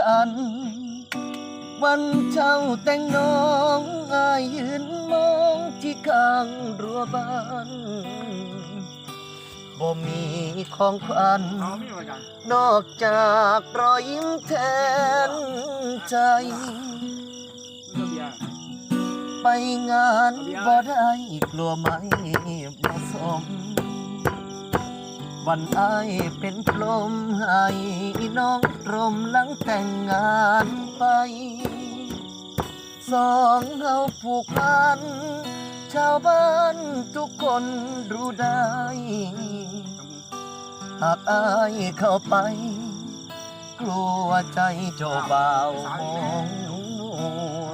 กัน วันเจ้าแต่งน้องอายยืนมองที่ข้างรั้วบ้านบ่มีของขวัญเอาไม่เหมือนกันนอกจากรอยยิ้มแทนใจเบียร์ไปงานบ่ได้กลัวไม่เหมาะสมวันอายเป็นพรหมให้ น้องรมหลังแต่งงานไป สองเฮาผูกพัน ชาวบ้านทุกคนรู้ได้ หากอายเข้าไป กลัวใจเจ้าบ่าวมองมัว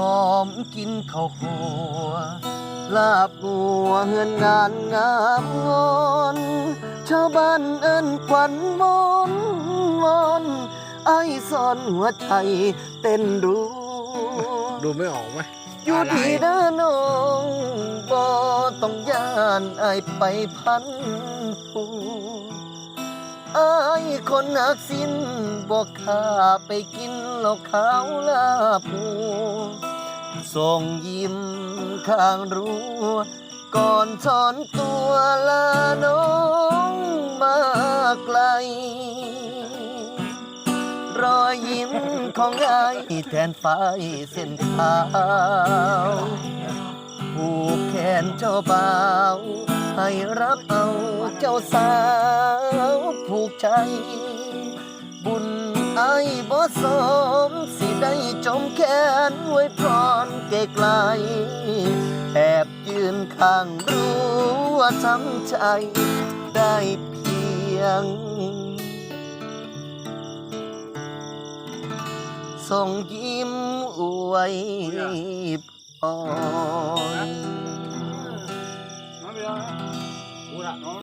หอมกินข้าวหัว ลาบหัวเฮือนงานงามงอนชาวบ้านเอิ้นควันมอนมอนไอ้สอนหัวใจเต้นรู้ดูไม่ออกไหมอยู่ดีเด้อน้องบ่ต้องย่านไอายไปพันผูไอายคนหักสิ้นบอกข้าไปกินเหล้าขาวลาปู ส่งยิ้มข้างรั้วก่อนถอนตัวลาน้องมาไกล รอยยิ้มของไอ้แทนไฟเส้นขาวผูกแขนเจ้าบ่าวให้รับเอาเจ้าสาวผูกใจ สมสิได้จมแขนไว้พรอนไกลๆแอบยืนข้างรั้วช้ำใจได้เพียง ส่งยิ้มอวยพร